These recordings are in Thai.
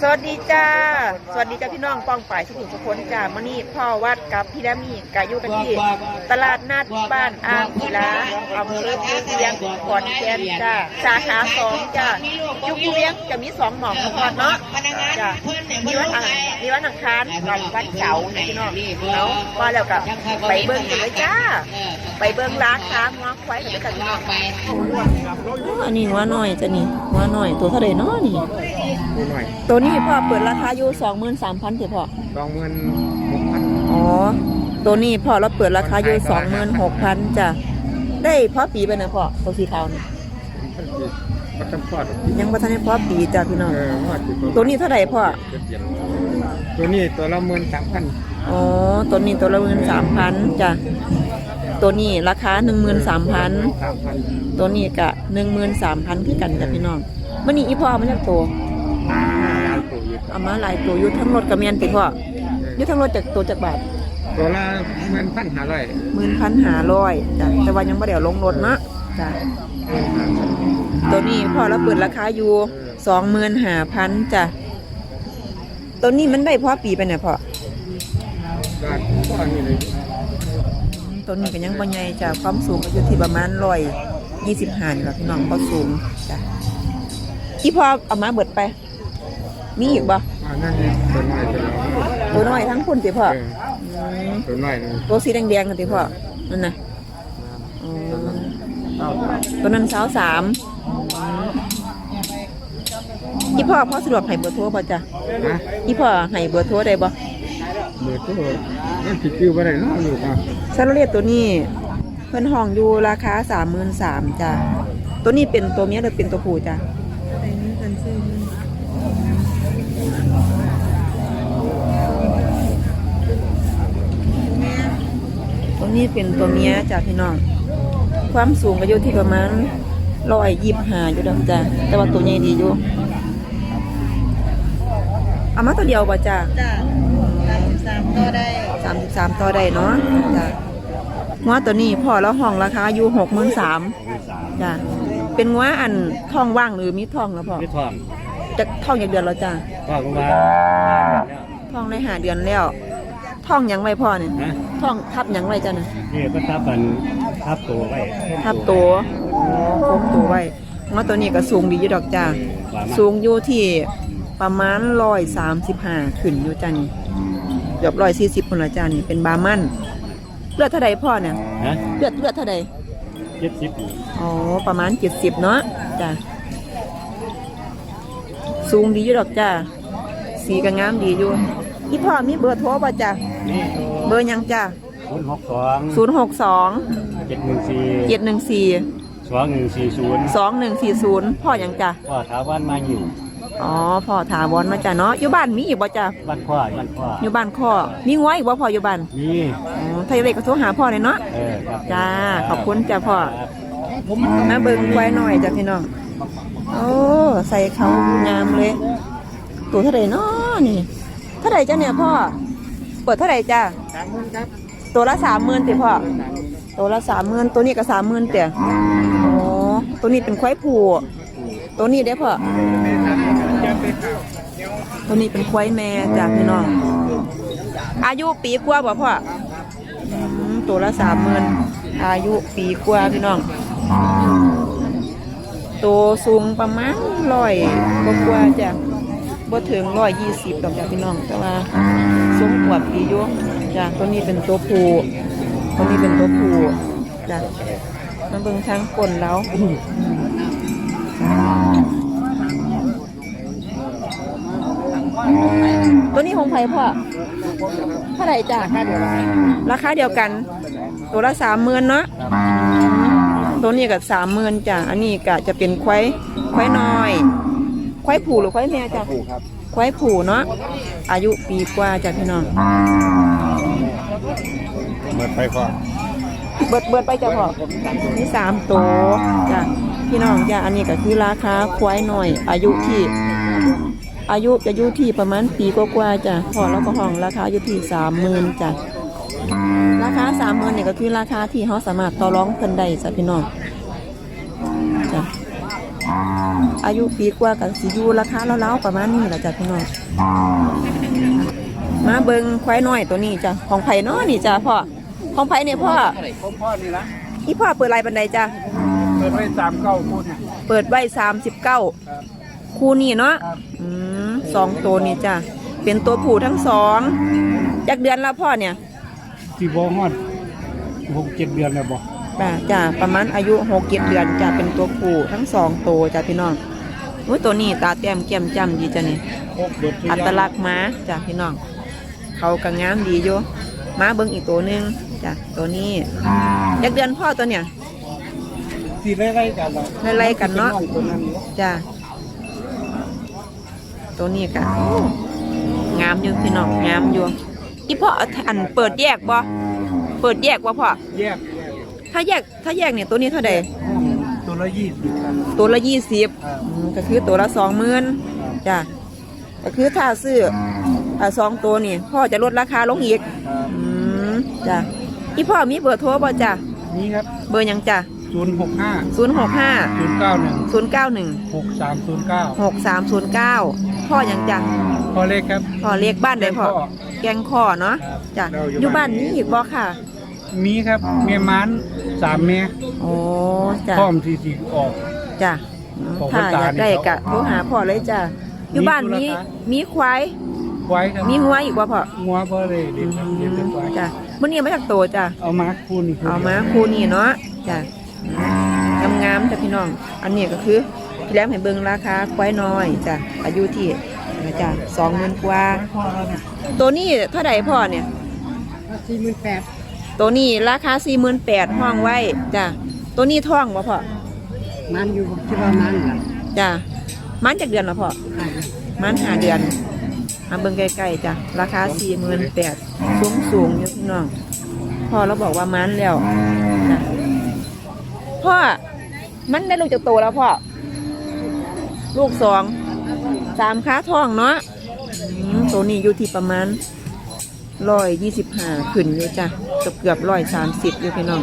สวัสดีจ้า สวัสดีจ้าพี่น้องป้องป่ายสุขุมสุขนจ้ามื่อนี้พ่อวัดกับพี่ดามีกาอยู่กันที่ตลาดนัดบ้านอ่างกีฬาอำเภอภูเวียงขอนแก่นจ้าสาขาสองจ้าอยุคภูเวียงจะมีสองหม่องพอดเนาะจ้ามีวันอังมีวันอังคารกับวันเสาร์นะพี่น้องเอาว่าแล้วกับไปเบิ้งกันเลยจ้า ไปเบิ้งราคาง้อควายกันด้วยกันพี่น้องอันนี้หัวหน่อยจ้ะนี่หัวหน่อยตัวเท่าไหร่เนาะนี่ดูหน่อยตัวนี้พ่อเปิดราคาอยู่สองหมื่นสามพันเถอะพ่อสองหมื่นหกพันอ๋อ ตัวนี้พ่อเราเปิดราคาอยู่สองหมื่นหกพันจ้ะได้พ่อปีไปนะพ่อตัวสีขาวนี่มันสิมันจะพอดยังบ่ทันได้พ่อปีจ้ะพี่น้องเออพอดสิตัวนี้เท่าไหร่พ่อตัวนี้ตัวละหมื่นสามพันอ๋อ ตัวนี้ตัวละหมื่นสามพันจ้ะ ตัวนี้ราคาหนึ่งหมื่นสามพันสามพันตัวนี้กะหนึ่งหมื่นสามพันคือกันจ้ะพี่น้องมันนี่อีพ่อมันจะโตวตัวอยู่ เอามาหลายตัวอยู่ทั้งรถกับเมียนติพ่ออยู่ทั้งรถจากตัวจากบาทตัวละหมื่นพันห้าร้อยหมื่นพันหาร้อยจ้ะแต่ว่ายังไม่ได้เอาลงรถนะจ้ะตัวนี้พอเราเปิดราคาอยู่สองหมื่นหาพันจ้ะตัวนี้มันได้พอปีไปเนี่ยพอก็พ่อนี่เลยตัวนี้ก็ยังบ่ใหญ่จ้ะความสูงก็อยู่ที่ประมาณร้อยยี่สิบห้านี่แหละพี่น้องก็สูงจ้ะที่พอเอามาเบิดไป มีอีกบ่อ่านั่นนี่ตัวน้อยตัวละตัวน้อยทั้งคุณติพ่อเออมตัวน้อยนี่ตัวสีแดงๆกันติพ่อนั่นนะอ๋อเอาตัวนั้นสาวสามอีพ่อพ่อสะดวกให้เบอร์โทรป่ะจ๊ะนะอีพ่อให้เบอร์โทรได้บ่เบอร์โทรมันผิดชื่อว่าไรเนาะอยู่ป่ะซาโลเลียตัวนี้เพิ่นห้องอยู่ราคาสามหมื่นสามจ้ะตัวนี้เป็นตัวเมียหรือเป็นตัวผู้จ้ะ นี้เป็นตัวเมียจ้ะพี่น้อง ความสูงก็อยู่ที่ประมาณร้อยยี่สิบห้าอยู่ดอกจ้ะแต่ว่าตัวใหญ่ดีอยู่เอามาตัวเดียวป่ะจ้ะจ้าสามสิบสามก็ได้สามสิบสามต่อได้เนาะจ้ะงัวตัวนี้พ่อแล้วห้องราคาอยู่หกหมื่นสามจ้ะเป็นงัวอันท้องว่างหรือมีท้องแล้วพ่อพี่ทองจะท้องอย่างเดือนแล้วจ้ะทองมาท้องได้หาเดือนแล้ว ท้องหยังไว้พ่อเนี่ยนะท้องทับหยังไว้จ้ะนะนี่ก็ทับมันทับตัวไว้ทับตัวอ๋อคงตัวไว้งัวตัวนี้ก็สูงดีอยู่ดอกจ้ะสูงอยู่ที่ประมาณร้อยสามสิบห้าขึ้นอยู่จ้ะนี่เกือบร้อยสี่สิบคนละจ้ะนี่เป็นบาร์มันเลือดเท่าใดพ่อเนี่ยฮะเลือดเลือดเท่าใดเจ็ดสิบอ๋อประมาณเจ็ดสิบเนาะจ้ะสูงดีอยู่ดอกจ้ะสีก็งามดีอยู่พี่พ่อมีเบอร์โทรป่ะจ้ะนี่ เบอร์หยังจ้ะศูนย์หกสองศูนย์หกสองเจ็ดหนึ่งสี่เจ็ดหนึ่งสี่สองหนึ่งสี่ศูนย์สองหนึ่งสี่ศูนย์พ่อหยังจ้ะพ่อถาวันมาอยู่อ๋อพ่อถาวรมาจ้ะเนาะอยู่บ้านมีอีกบ่จ้ะบ้านพ่อบ้านพ่ออยู่บ้านข้อมีง้อยอีกบ่พ่ออยู่บ้านนี่อ๋อถ้าอยากได้ก็โทรหาพ่อเลยเนาะเออครับจ้าขอบคุณจ้ะพ่อมาเบิ่งควายหน่อยจ้ะพี่น้องโอ้ใส่เขางามเลย ตัวเท่าไหร่เนาะนี่เท่าไหร่จ้ะเนี่ยพ่อ เปิดเท่าไหร่จ้ะสามหมื่นครับตัวละสามหมื่นติพ่อตัวละสามหมื่นตัวนี้ก็สามหมื่นเตี่ยโอ้ตัวนี้เป็นควายผูตัวนี้เด้พ่อตัวนี้เป็นควายแม่จ้ะพี่น้องอายุปีกว่าบ่พ่อตัวละสามหมื่นอายุปีกว่าพี่น้องตัวสูงประมาณร้อยกว่าจ้ะ บ่ถึงร้อยยี่สิบดอกจ้ะพี่น้อง แต่ว่าสูงกว่าปีอยู่จ้ะตัวนี้เป็นตัวผู้ตัวนี้เป็นตัวผู้จ้ะมาเบิ่งทางก้นแล้วตัวนี้ของไผพ่อเท่าไหร่จ้ะราคาเดียวกัน ตัวละสามหมื่นเนาะตัวนี้กับสามหมื่นจ้ะอันนี้ก็จะเป็นควายควายน้อย ควายผูหรือควายแม่จ้ะควายผูเนาะอายุปีกว่าจ้ะพี่น้องเมื่อไปก่อนเบิดเบิดไปจ้ะพ่อนี่สามตัวจ้ะพี่น้องจ้ะอันนี้ก็คือราคาควายน้อย อายุที่ อายุจะอยู่ที่ประมาณปีกว่าๆจ้ะพอแล้วก็ห้องราคาอยู่ที่สามหมื่นจ้ะราคาสามหมื่นเนี่ยก็คือราคาที่เขาสามารถต่อรองเพิ่นได้จ้ะพี่น้องจ้ะ อายุปีกว่ากับสิอยูราคาเล้าๆประมาณนี้แหละจ้ะพี่น้องมาเบิงควายน้อยตัวนี้จ้ะของไผ่น้อนี่จ้ะพ่อของไผ่เนี่ยพ่อผมพ่อนี่ละอีพ่อเปิดไรบันไดจ้ะเปิดไว้สามเก้าพูดนะเปิดไว้สามสิบเก้าครับคู่นี่เนาะครับอืมสองตัวนี่จ้ะเป็นตัวผู้ทั้งสองจากเดือนละพ่อเนี่ยสี่โมงฮอดหกเจ็ดเดือนแล้วบ่ป่ะ จ้ะประมาณอายุหกเจ็ดเดือนจ้ะเป็นตัวผู้ทั้งสองตัวจ้ะพี่น้องอุ้ยตัวนี้ตาแต้มแก้มจ้ำดีจ้ะนี่อัตลักษณ์ม้าจ้ะพี่น้อง เขากังงามดีอยู่ม้าเบิ้งอีกตัวหนึงจ้ะตัวนี้จากเดือนพ่อตัวเนี่ยสี่ไล่กันไล่กันเนาะตัวนั้นเนาะจ้ะตัวนี้กะงามอยู่พี่น้องงามอยู่อีพ่ออันเปิดแยกบ่เปิดแยกบ่พ่อแยก ถ้าแยกถ้าแยกเนี่ยตัวนี้เท่าใดตัวละยี่สิบครับ ตัวละยี่สิบครับก็คือตัวละสองหมื่นจ้ะก็คือถ้าซื้ออ่าสองตัวนี่พ่อจะลดราคาลงอีกครับอืมจ้ะอีพ่อมีเบอร์โทรบ่จ้ะนี่ครับ เบอร์หยังจ้ะศูนย์หกห้าศูนย์หกห้าศูนย์เก้าหนึ่งศูนย์เก้าหนึ่งหกสามศูนย์เก้าหกสามศูนย์เก้าพ่อหยังจ้ะพอเลขครับ พ่อเรียกบ้านใดพ่อ แกงข้อเนาะครับจ้ะเราอยู่อยู่บ้านนี้อีกบ่ค่ะ มีครับเมียมันสามเมียโอ้จ้ะพร้อมที่สิออก จ้ะของถ้าคุณตาอยากได้นี่กะเขาโทรหาพ่อเลยจ้ะอยู่บ้านมีมีธุระคะมีควายไว้ครับมีหัวอีกบ่พ่องัวพอเลยเด็ดครับเด็ดเป็นไว้จ้ะมื้อนี้มาจากโตจ้ะเอามาคูนี่เอามาคู่นี้เนาะจ้ะงามๆจ้ะพี่น้อง อันนี้ก็คือพี่แหลมให้เบิ่งราคาควายน้อยจ้ะอายุที่นะจ้ะสองหมื่นกว่า ตัวนี้เท่าไหร่พ่อเนี่ยสี่หมื่นแปด ตัวนี้ราคาสี่หมื่นแปดห้องไว้จ้ะตัวนี้ท่องบ่พ่อมันอยู่ที่ประมาณนั้นจ้ะมันจากเดือนละพ่อมันหาเดือนมาเบิ่งใกล้ๆจ้ะราคาสี่หมื่นแปดสูงสูงๆอยู่พี่น้องพ่อเราบอกว่ามันแล้วจ้ะพ่อมันได้ลูกจากโตแล้วพ่อลูกสองสามค้าทองเนาะอืมตัวนี้อยู่ที่ประมาณ ร้อยยี่สิบห้าขึ้นอยู่จ้ะเกือบเกือบร้อยสามสิบอยู่พี่น้อง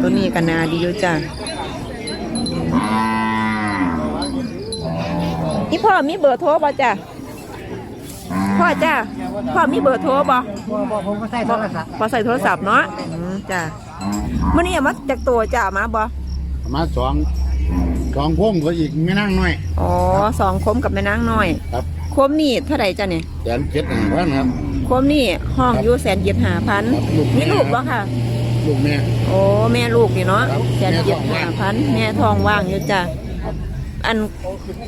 ตัวนี้ก็นาดีอยู่จ้ะอีพ่อมีเบอร์โทรบ่จ้ะพ่อจ้ะพ่อมีเบอร์โทรบ่บอกผมก็ใส่โทรศัพท์พอใส่โทรศัพท์เนาะอืมจ้ะมื่อนี้เอามาจากตัวจ้ะมาบ่มาสองสองพวงก็อีกไม่นั่งหน่อย อ๋อสองคมกับแม่นางน้อย ครับค มนี่เท่าไหร่จ้ะเนี่ยแสนเจ็ดหนึ่งพันครับคมนี่ห้องอยู่แสนเจ็ดหาพันครับลูกแม่มีลูกบ่ค่ะ ลูกแม่ โอ้แม่ลูกนี่เนาะครับแสนเจ็ดหาพันแม่ทองว่างอยู่จ้ะอัน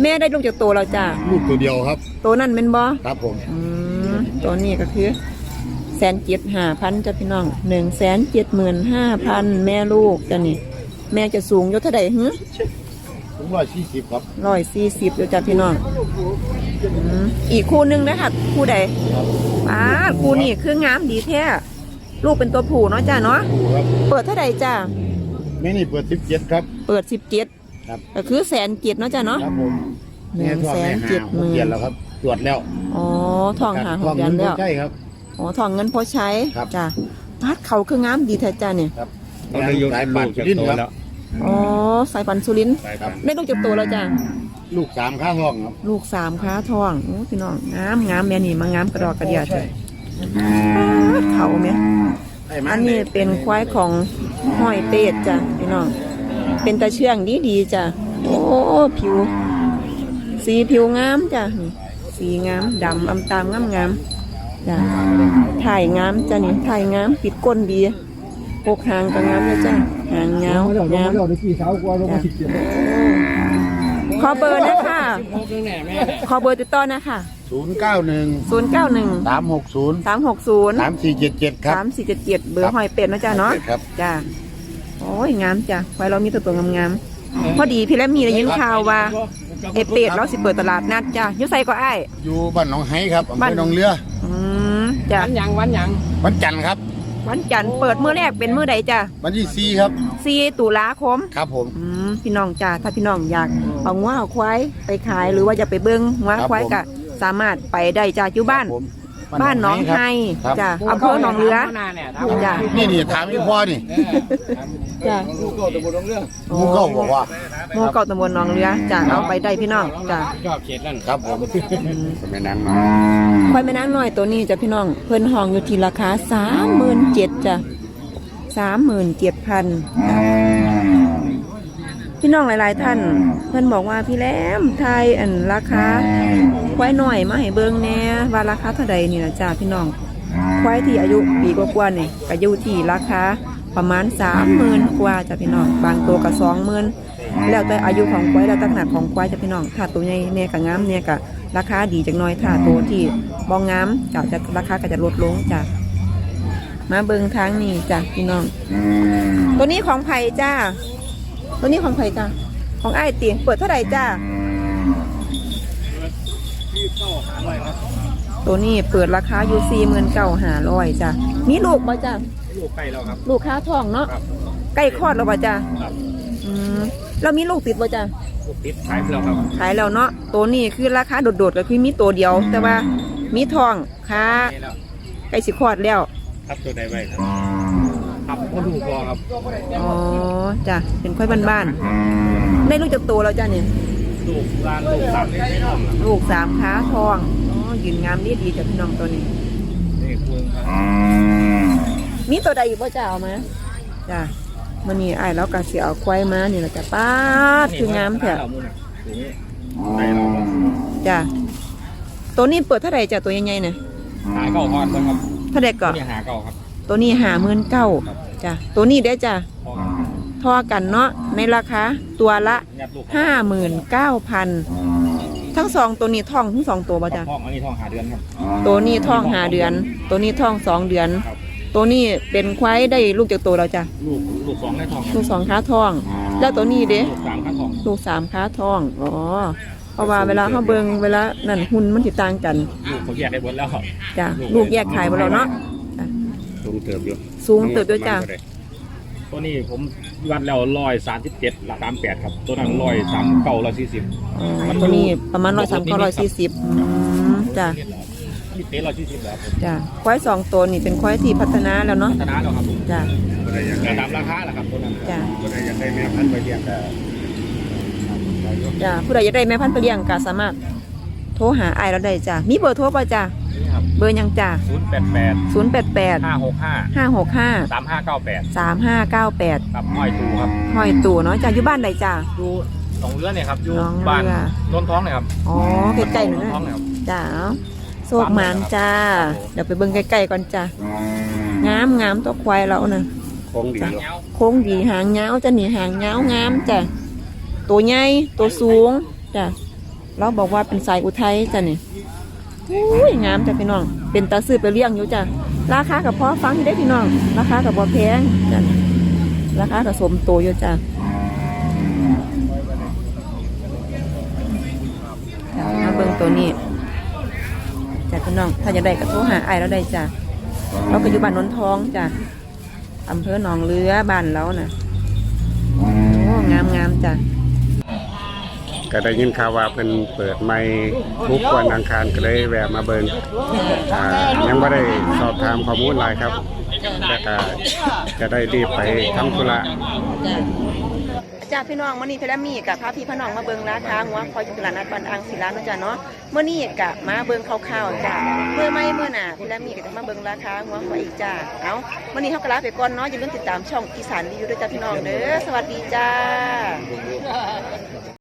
แม่ได้ลูกจากตัวเราจ้ะลูกตัวเดียวครับ ตัวนั่นเป็นบ่ครับผม อืมตัวนี้ก็คือแสนเจ็ดห้าพันจ้ะพี่น้องหนึ่งแสนเจ็ดหมื่นห้าพันแม่ลูกจ้ะนี่ แม่จะสูงอยศเท่าใดฮึ ผมว่าสี่สิบครับร้อยสี่สิบอยู่จ้ะพี่น้องอืมอีกคู่หนึงนะคะคู่ใดป้าดคู่นี้คืองามดีแท้ลูกเป็นตัวผู้เนาะจ้ะเนาะลูกครับเปิดเท่าใดจ้ะแม่นี่เปิดสิบเจ็ดครับ เปิดสิบเจ็ดครับ ก็คือแสนเจ็ดเนาะจ้ะเนาะ ครับผมหนึ่งท้องแสนม่เจ็ดหมื่นหกเดือนแล้วครับ ตรวจแล้วอ๋อทองหาหท้กเดือนงิแล้ว ใช่ครับ อ๋อทองเงินพอใช้ครับ จ้ะพัดเขาคืองามดีแท้จ้ะเนี่ยครับเราได้ยกสายลูปานกจากลิ้นโตครับแล้ว อ๋อสายพันธุ์สุรินทร์ครับได้ลูกจากตัวแล้วจ้ะลูกสามข้างห้องครับลูกสามค้าทองโอ้พี่น้องงามงามแม่นี่มางามกระดอกกระเดียดเลยเขาไหมให้มาอันนี้เป็นควายของห้อยเป็ดจ้ะพี่น้องเป็นตาเชื่องดีดีๆจ้ะโอ้ผิว สีผิวงามจ้ะนี่สีงามดำอำตามงามงามๆจ้ะถ่ายงามจ้ะนี่ถ่ายงามปิดก้นดี ปกหางก็งามเลยจ้ะหางเงางามเราได้กี่สาวกว่าเราจ้ะสิบเจ็ดขอเบอร์นะคะขอเบอร์ติดต่อนะคะศูนย์เก้าหนึ่งศูนย์เก้าหนึ่งสามหกศูนย์สามหกศูนย์สามสี่เจ็ดเจ็ดครับสามสี่เจ็ดเจ็ดเบอร์หอยเป็ดนะจ๊ะเนาะครับจ้าโอ้ยงามจ้ะไว้เรามีตัวตัวงามๆพอดีพี่และมีได้ยินข่าวว่าเอเป็ดเราสิเปิดตลาดนัดจ้ะอยุใส่ก็ไอ้ายอยู่บ้านหนองไห้ครับอำเภบ้าอนหนองเรืออืมจ้ะวันยังวันยังวันจันทร์ครับ วันจันทร์เปิดมื้อแรกเป็นมื้อใดจ้ะวันที่สี่ครับสี่ตุลาคม ครับผม อืมพี่น้องจ้าถ้าพี่น้องอยากเอางัวเอาควายไปขายหรือว่าจะไปเบิ้งงัวครับควายผม ก็สามารถไปได้จ้าอยู่บ้าน ครับผม บ้านหนองไฮครับจ้ะอำเภอหนองเรือ จ้ะ นี่นี่ถามอีพ่อนี่จ้ะหมูเก้าบอกว่าหมู่เก่าตำบลหนองเรือจ้ะเอาไปได้พี่น้องจ้ะครับผมไม่นั่งมาควายแม่นางน้อยตัวนี้จ้ะพี่น้อง เพิ่นห้องอยู่ที่ราคาสามหมื่นเจ็ดจ้ะสามหมื่นเจ็ดพัน พี่น้องหลายๆท่าน เพิ่นบอกว่าพี่แหลมไทยอันราคาควายน้อยมาให้เบิ่งแหน่ว่าราคาเท่าใดนี่นะจ้ะพี่น้องควายที่อายุปีกว่าๆนี่ก็อยู่ที่ราคาประมาณสามหมื่นกว่าจ้ะพี่น้องบางตัวก็สองหมื่นแล้วแต่อายุของควายแล้วแต่ขนาดของควายจ้ะพี่น้องถ้าตัวใหญ่เนี่ยก็งามเนี่ยก็ราคาดีจังน้อยถ้าตัวที่บองงามก็จะราคาก็จะลดลงจ้ะมาเบิ่งทางนี้จ้ะพี่น้อง ตัวนี้ของไผ่จ้า ตัวนี้ของไผ่จ้าของไอ้ายตีเปิดเท่าไหร่จ้าตัวนี้เปิดราคาอยู่สี่หมื่นเก้าหาร้อยจ้ะมีลูกบ่จ้ะลูกไก่แล้วครับ ลูกค้าทองเนาะใกล้คลอดแล้วบ่จ้ะครับอืมแล้วมีลูกติดบ่จ้ะลูกติดขายไปแล้วครับขายแล้วเนาะตัวนี้คือราคาโดดๆก็คือมีตัวเดียว แต่ว่ามีทองค้านี่แล้วใกล้สิคลอดแล้วครับตัวใดไว้ครับ ครับก็ดูพอครับอ๋อจ้ะเป็นค่อยบ้านๆได้ลูกจากตัวแล้วจ้ะเนี่ยลูกร้านลูกสามนี่ไม่ต้องครับลูกสามค้าทองอ๋อยืนงามดีดีๆจ้ะพี่น้องตัวนี้นี่คุณครับมีตัวใดอีกบ่จ้าเอามาจ้ะมันนี่ไอ้ายแล้วก็เสียเอาควายมานี่แหละจ้ะป้าดคืองามแท้นี่ไก่เราจ้ะตัวนี้เปิดเท่าไหร่จ้ะตัวใหญ่ๆเนี่ยหาเก่าทอดครับเท่าไหร่ก็นี่หาเก่าครับ ตัวนี้หาหมื่นเก้า จ้ะตัวนี้ได้อจ้ะพอทอกันเนาะในราคาตัวละยัดลูกห้าหมื่นเก้าพันทั้งสองตัวนี้ท่องทั้งสองตัวบ่จ้ะท้องอันนี้ท้องหาเดือนครับตัวนี้ท่องหาเดือน ตัวนี้ท่องสองเดือนครับตัวนี้เป็นควายได้ลูกจากตัวเราจ้ะลูกลูกสองได้ท้องคลูรับกสองค้าทอง แล้วตัวนี้เด้ลูกสามข้างท้องลูกสามค้าทองอ๋อเพราะว่าเวลาเขาเบิงเวลานั่นหุ่นมันติต่างกัน ลูกเขาแยกได้หมดแล้วครับจ้ะลูกแยกขายไปแล้วเนาะจ้ะลงเติบอยู่ สูงเติบด้วยจ้ะตัวนี้ผมวัดแล้วร้อยสามสิบเจ็ดหลักสามแปดครับ ตัวนั้นร้อยสามเก้าร้อยสี่สิบอ๋อตัวนี้ประมาณร้อยสามก็ร้อยสี่สิบจ้ะนี่เป๊ะร้อยสี่สิบแล้วครับจ้ะควายสองตัวนี่เป็นควายที่พัฒนาแล้วเนาะชนะแล้วครับผมจ้ะแต่ตามราคาแหละครับตัวนั้นจ้ะก็ได้อยากได้แม่พันธุ์ไปเลี้ยงก็จ้ะผู้ใดอยากได้แม่พันธุ์ไปเลี้ยงก็สามารถโทรหาไอ้ายเราได้จ้ะมีเบอร์โทรป่ะจ้ะ นี่ครับเบอร์หยังจ้ะศูนย์แปดแปดศูนย์แปดแปดห้าหกห้าห้าหกห้าสามห้าเก้าแปดสามห้าเก้าแปดครับห้อยตูครับห้อยตู่เนาะจ้ะอยู่บ้านใดจ้ะอยู่หนองเรือเนี่ยครับอยู่หนองเรือ บ้านนนท้องเนี่ยครับอ๋อใกล้ๆหนูนนนะท้องเนี่ยครับจ้าโซกหมานจ้าเดี๋ยวไปเบิ่งใกล้ๆก่อนจ้างามงามตัวควายเราน่ะคงดีอยู่โค้งดีหางเงาวจะหนีหางเงาวงามจ้ะตัวใหญ่ตัวสูงจ้ะเราบอกว่าเป็นสายอุทัยจ้ะนี่ อุ้ยงามจ้ะพี่น้อง เป็นตาซื้อไปเลี้ยงอยู่จ้ะ ราคากับพ่อฟังได้พี่น้อง ราคากับบ่แพงจ้ะ ราคากับสมโตอยู่จ้ะจ้ะมาเบิ่งตัวนี้จ้ะพี่น้อง ถ้าจะได้ก็โทรหาไอ้เราได้จ้ะ เราก็อยู่บ้านนนทองจ้ะอำเภอหนองเรือบ้านเราน่ะ โอ้ งามงามจ้ะ ก็ได้ยินข่าวว่าเพิ่นเปิดใหม่ทุกวันอังคารก็เลยแวะมาเบิ่งอ่ายังบ่ได้สอบถามข้อมูลหลายครับแต่ก็จะได้รีบไปทำธุระ จ้าพี่น้องมื่อนี้เพลมีกับพาพี่พี่น้องมาเบิงราคาหัวคอยจุฬานัดบันอังศิลาเนาะจ้ะเนาะเมื่อนี้กะมาเบิงคร่าวๆจ้ะเมื่อไม่เมื่อหน่ะพี่มีก็จะมาเบิงราคาหัวคอยอีกจ้าเอามื่อนี้เขากระลาไปก่อนเนาะอย่าลืมติดตามช่องอีสานรีวิวด้วยจ้าพี่น้องเด้อสวัสดีจ้า